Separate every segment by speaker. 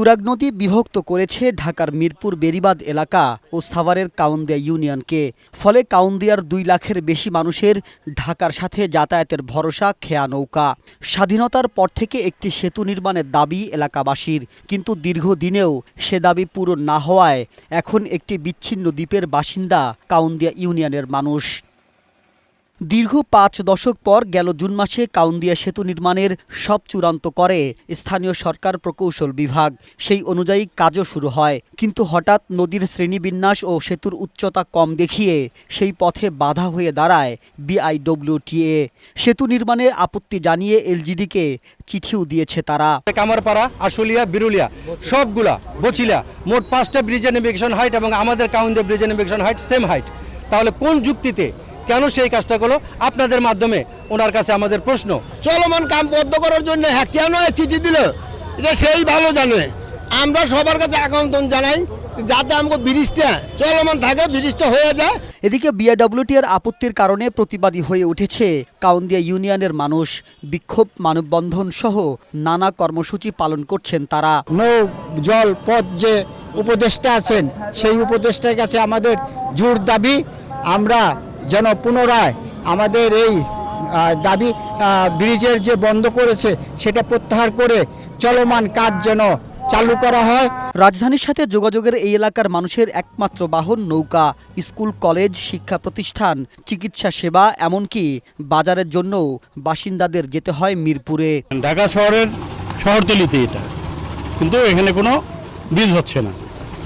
Speaker 1: তুরাগ নদী বিভক্ত করেছে ঢাকার মিরপুর বেরিবাদ এলাকা ও সাভারের কাউন্দিয়া ইউনিয়নকে। ফলে কাউন্দিয়ার দুই লাখের বেশি মানুষের ঢাকার সাথে যাতায়াতের ভরসা খেয়া নৌকা। স্বাধীনতার পর থেকে একটি সেতু নির্মাণের দাবি এলাকাবাসীর। কিন্তু দীর্ঘদিনেও সে দাবি পূরণ না হওয়ায় এখন একটি বিচ্ছিন্ন দ্বীপের বাসিন্দা কাউন্দিয়া ইউনিয়নের মানুষ। দীর্ঘ পাঁচ দশক পর গেল জুন মাসে কাউন্দিয়া সেতু নির্মাণের সব চূড়ান্ত করে স্থানীয় সরকার প্রকৌশল বিভাগ। সেই অনুযায়ী কাজও শুরু হয়। কিন্তু হঠাৎ নদীর শ্রেণীবিন্যাস ও সেতুর উচ্চতা কম দেখিয়ে সেই পথে বাধা হয়ে দাঁড়ায় বিআইডব্লিউটিএ। সেতু নির্মাণে আপত্তি জানিয়ে এলজিডিকে চিঠিও দিয়েছে তারা।
Speaker 2: কামারপাড়া, আশুলিয়া, বিরুলিয়া, সবগুলা, বচিলা, মোট পাঁচটা ব্রিজের নেভিগেশন হাইট এবং আমাদের কাউন্টে ব্রিজের নেভিগেশন হাইট সেম হাইট তাহলে কোন যুক্তিতে কেন সেই কাজটা করল? আপনাদের মাধ্যমে ওনার কাছে আমাদের প্রশ্ন।
Speaker 3: চলমান কাম বদ্ধ করার জন্য হ্যাঁ কেন চিঠি দিল? এটা সেই ভালো জানে। আমরা সবার কাছে আকান্তন জানাই যাতে আমাকে ব্রিজটা চলমান থাকে ব্রিজটা হয়ে যায়।
Speaker 1: এদিকে বিআইডব্লিউটি এর আপত্তির কারণে প্রতিবাদী হয়ে উঠেছে কাউন্দিয়া ইউনিয়নের মানুষ বিক্ষোভ মানববন্ধন সহ নানা কর্মসূচি পালন করছেন তারা।
Speaker 4: নৌ জল পথ যে উপদেষ্টা আছেন সেই উপদেষ্টার কাছে আমাদের জোর দাবি আমরা যেন পুনরায় আমাদের এই দাবি আহ, ব্রিজের যে বন্ধ করেছে সেটা প্রত্যাহার করে চলমান কাজ যেন চালু করা হয়।
Speaker 1: রাজধানীর সাথে যোগাযোগের এই এলাকার মানুষের একমাত্র বাহন নৌকা স্কুল কলেজ শিক্ষা প্রতিষ্ঠান চিকিৎসা সেবা এমনকি বাজারের জন্যও বাসিন্দাদের যেতে হয় মিরপুরে।
Speaker 5: ঢাকা শহরের শহরতলিতে এটা। কিন্তু এখানে কোনো ব্রিজ হচ্ছে না।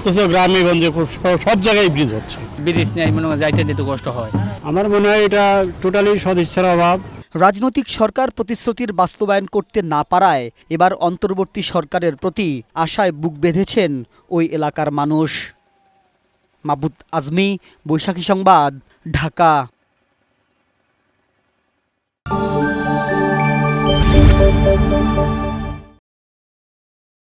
Speaker 5: অথচ গ্রামে গঞ্জে খুব সব- সব জায়গায় ব্রিজ হচ্ছে।
Speaker 6: ব্রিজ নেই মনে হয় যাইতে দিতে কষ্ট হয়।
Speaker 5: আমার মনে হয় এটা টোটালি সদিচ্ছার অভাব।
Speaker 1: রাজনৈতিক সরকার প্রতিশ্রুতির বাস্তবায়ন করতে না পারায় এবার অন্তর্বর্তী সরকারের প্রতি আশায় বুক বেঁধেছেন ওই এলাকার মানুষ। মাবুদ আজমি বৈশাখী সংবাদ ঢাকা।